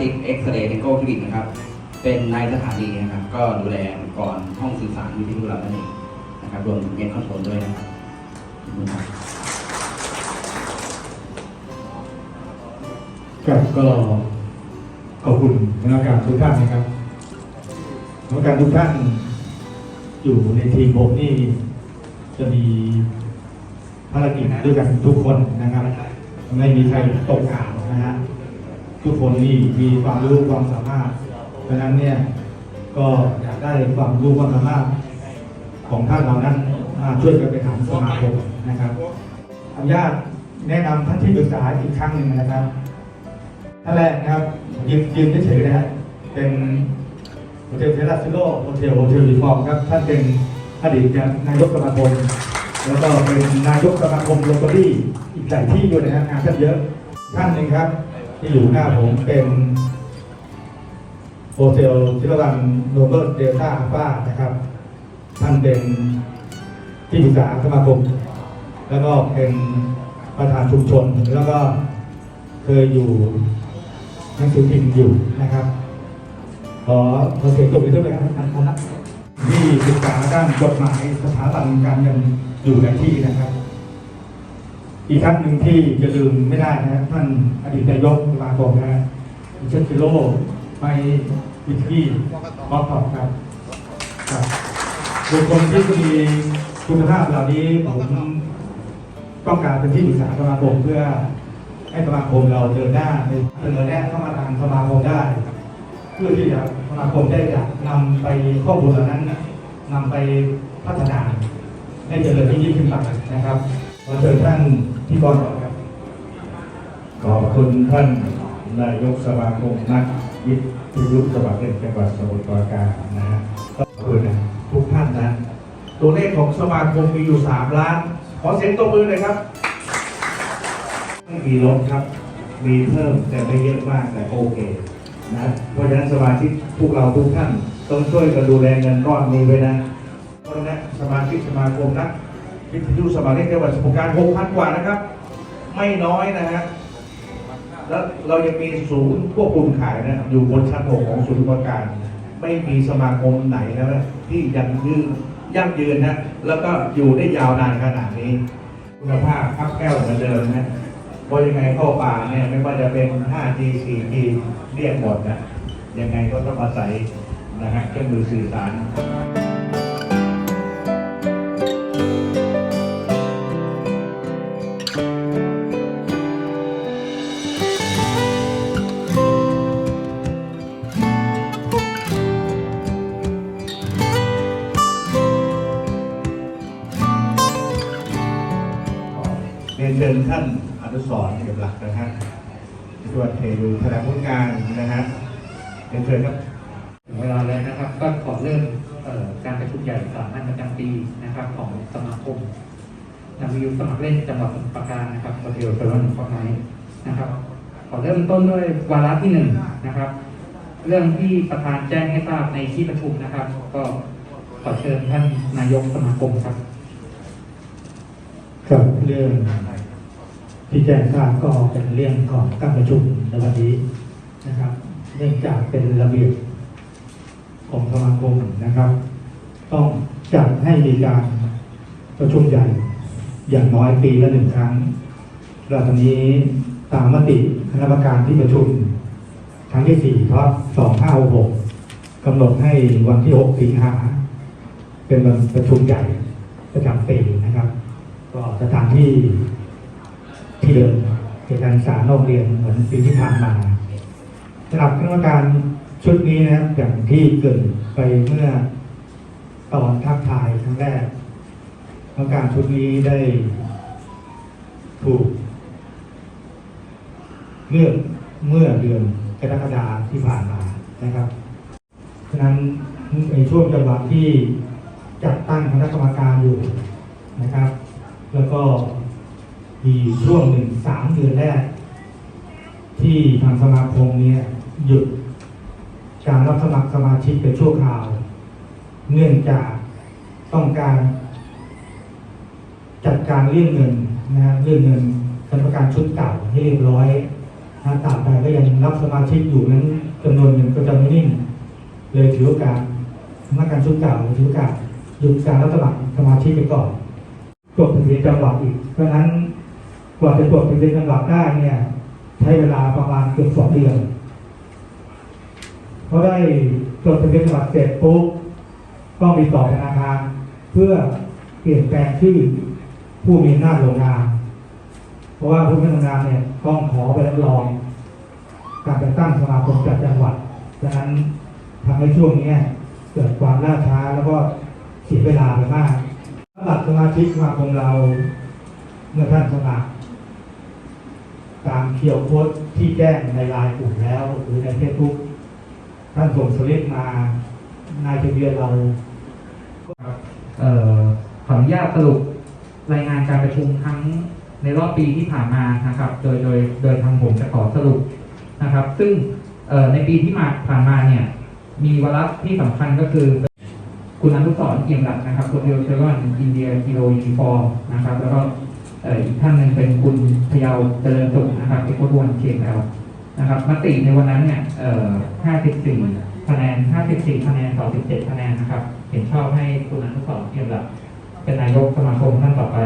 ซิกเอ็กซเรย์เทโกคลินิกนะครับ เป็นนายสถานีนะครับ ก็ดูแลอุปก่อนห้องสื่อสารวิทยุเรานั่นเองนะครับ รวมถึงเมนคอนโทรลด้วยนะครับขอบคุณครับครับก็ขอบคุณคณะกรรมการทุกท่านนะครับคณะกรรมการทุกท่านอยู่ในทีมผมนี่จะมีภารกิจด้วยกันทุกคนนะครับ ไม่มีใครตกอ่าวนะฮะ ทุกคนนี่มีความรู้ความสามารถเพราะนั้นเนี่ยก็อยากได้ความรู้ความสามารถของท่านเหล่านั้นมาช่วยกันไปถามสมาคมนะครับอนุญาตแนะนำท่านที่ปรึกษาอีกครั้งหนึ่งนะครับท่านแรกนะครับยืนยืนเฉยๆนะฮะเป็นโฮเทลเทลัสซิโลโฮเทลโฮเทลรีฟอร์มครับท่านเป็นอดีตนายกสมาคมแล้วก็เป็นนายกสมาคมโรตารี่อีกหลายที่ด้วยนะฮะงานท่านเยอะท่านหนึ่งครับ ที่อยู่หน้าผมเป็นโฮเทลชิลวันโนเบิลเดลต้าฟ้านะครับ ท่านเป็นที่ปรึกษาสมาคม แล้วก็เป็นประธานชุมชน แล้วก็เคยอยู่หนังสือพิมพ์อยู่นะครับ ขอขอเสียงตบมือด้วยนะครับท่านครับที่ศึกษาด้านกฎหมายสถาบันการเงินอยู่ในที่นะครับ อีกท่านหนึ่งที่จะลืมไม่ได้นะท่านอดีตนายกสมาคมนะฮะเชนซิโลไปวิทกี้มอตอบครับครับบุคคลที่มีคุณภาพเหล่านี้ผมต้องการเป็นที่ปรึกษาสมาคมเพื่อให้สมาคมเราเดินหน้าเสนอแนะเข้ามาทางสมาคมได้ เพื่อที่จะสมาคมได้จะนำไปข้อมูลเหล่านั้นนำไปพัฒนาให้เจริญยิ่งขึ้นไปนะครับขอเชิญท่าน ที่กรก่อนครับ ขอบคุณท่านนายกสมาคมนักวิทยุสมัครเล่นจังหวัดสมุทรปราการนะฮะขอบคุณนะทุกท่านนะตัวเลขของสมาคมมีอยู่ 3 ล้าน ขอเสียงตบมือหน่อยครับไม่มีลดครับ มีเพิ่มแต่ไม่เยอะมากแต่โอเคนะเพราะฉะนั้นสมาชิกพวกเราทุกท่าน ต้องช่วยกันดูแลเงินก้อนนี้ไว้นะเพราะฉะนั้นสมาชิกสมาคมนัก วิทยุสมัครเล่นจังหวัดสมุทรปราการ6,000 กว่านะครับ ไม่น้อยนะฮะแล้วเรายังมีศูนย์ควบคุมขายนะอยู่บนชั้นหกของศูนย์บริการ ไม่มีสมาคมไหนนะที่ยังยืนยั่งยืนนะแล้วก็อยู่ได้ยาวนานขนาดนี้ คุณภาพครับแก้วเหมือนเดิมนะเพราะยังไงเข้าป่าเนี่ยไม่ว่าจะเป็น 5G 4G เรียกหมดนะยังไงก็ต้องอาศัยนะฮะเครื่องมือสื่อสาร ชิญท่านอนุสรณ์เก็บหลักนะฮะที่วัดเทรูแถลงผลงานนะฮะเรียนเชิญครับถึงเวลาแล้วนะครับ ก็ขอเริ่มเอ่อการประชุมใหญ่สามัญประจำปีนะครับ ของสมาคมนักวิทยุสมัครเล่นจังหวัดสมุทรปราการนะครับโฮเทลเซอร์วันคอนไนนะครับ ขอเริ่มต้นด้วยวาระที่หนึ่งนะครับ เรื่องที่ประธานแจ้งให้ทราบในที่ประชุมนะครับ ก็ขอเชิญท่านนายกสมาคมครับครับเรื่อง ที่แจ้งทราบก็เป็นเรื่องของการประชุมในวันนี้นะครับ เนื่องจากเป็นระเบียบของสมาคมนะครับ ต้องจัดให้มีการประชุมใหญ่อย่างน้อยปีละหนึ่งครั้งแล้วตอนนี้ตามมติคณะกรรมการที่ประชุมครั้งที่4ทับ2566กกำหนดให้วันที่6สิงหาเป็นวันประชุมใหญ่ประจำปีนะครับ ก็สถานที่ ที่เดิมเป็นการศึกษานอกเรียนเหมือนปีที่ผ่านมาสำหรับคณะกรรมการชุดนี้นะครับอย่างที่เกิดไปเมื่อตอนทักทายครั้งแรกกรรมการชุดนี้ได้ถูกเลือกเมื่อเดือนกรกฎาคมที่ผ่านมานะครับฉะนั้นในช่วงจังหวะที่จัดตั้งคณะกรรมการอยู่นะครับ แล้วก็ มีช่วงหนึ่งสามเดือนแรก ที่ทางสมาคมเนี่ยหยุดการรับสมัครสมาชิกเป็นชั่วคราว เนื่องจากต้องการจัดการเรื่องเงินนะฮะเรื่องเงินกรรมการชุดเก่าให้เรียบร้อยถ้าตามไปก็ยังรับสมาชิกอยู่นั้นจำนวนหนึ่งก็จะไม่นิ่ง เลยถือโอกาสสำนักานชุดเก่าถือโอกาสหยุดการรับสมัครสมาชิกไปก่อนตรวจทะเบียนจังหวัดอีก เพราะฉะนั้น กว่าจะตรวจทะเบียนจังหวัดได้เนี่ย ใช้เวลาประมาณเกือบสองเดือนเพราะได้ตรวจทะเบียนจังหวัดเสร็จปุ๊บก็มีต่อธนาคาร เพื่อเปลี่ยนแปลงชื่อผู้มีอำนาจลงนามเพราะว่าผู้มีอำนาจเนี่ยต้องขอไปรับรอง การแต่งตั้งสมาคมจากจังหวัดดังนั้นทำให้ช่วงนี้เกิดความล่าช้าแล้วก็เสียเวลาไปมากสำหรับสมาชิกสมาคมเราเมื่อท่านสมัครตา เคียวโค้ดที่แจ้งในไลน์กลุ่มแล้ว หรือในเฟซบุ๊กท่านส่งสลิปมานายทะเบียนเราเอ่อขออนุญาตสรุปรายงานการประชุมทั้งในรอบปีที่ผ่านมานะครับ โดยโดยโดยทางผมจะขอสรุปนะครับ ซึ่งในปีที่มาผ่านมาเนี่ย มีวาระที่สำคัญก็คือ คุณอนุสรเอี่ยมหลักนะครับคนเดียวเชอรอนอินเดียกิโลยูนิฟอร์นะครับ แล้วก็ อีกท่านหนึ่งเป็นคุณพยาวเจริญสุขนะครับเอกวรวนเคมแอลนะครับมติในวันนั้นเนี่ยเอ่อ54คะแนน54คะแนนต่อ17คะแนนนะครับ เห็นชอบให้คุณอนุสรเอี่ยมหลักเป็นนายกสมาคมท่านต่อไป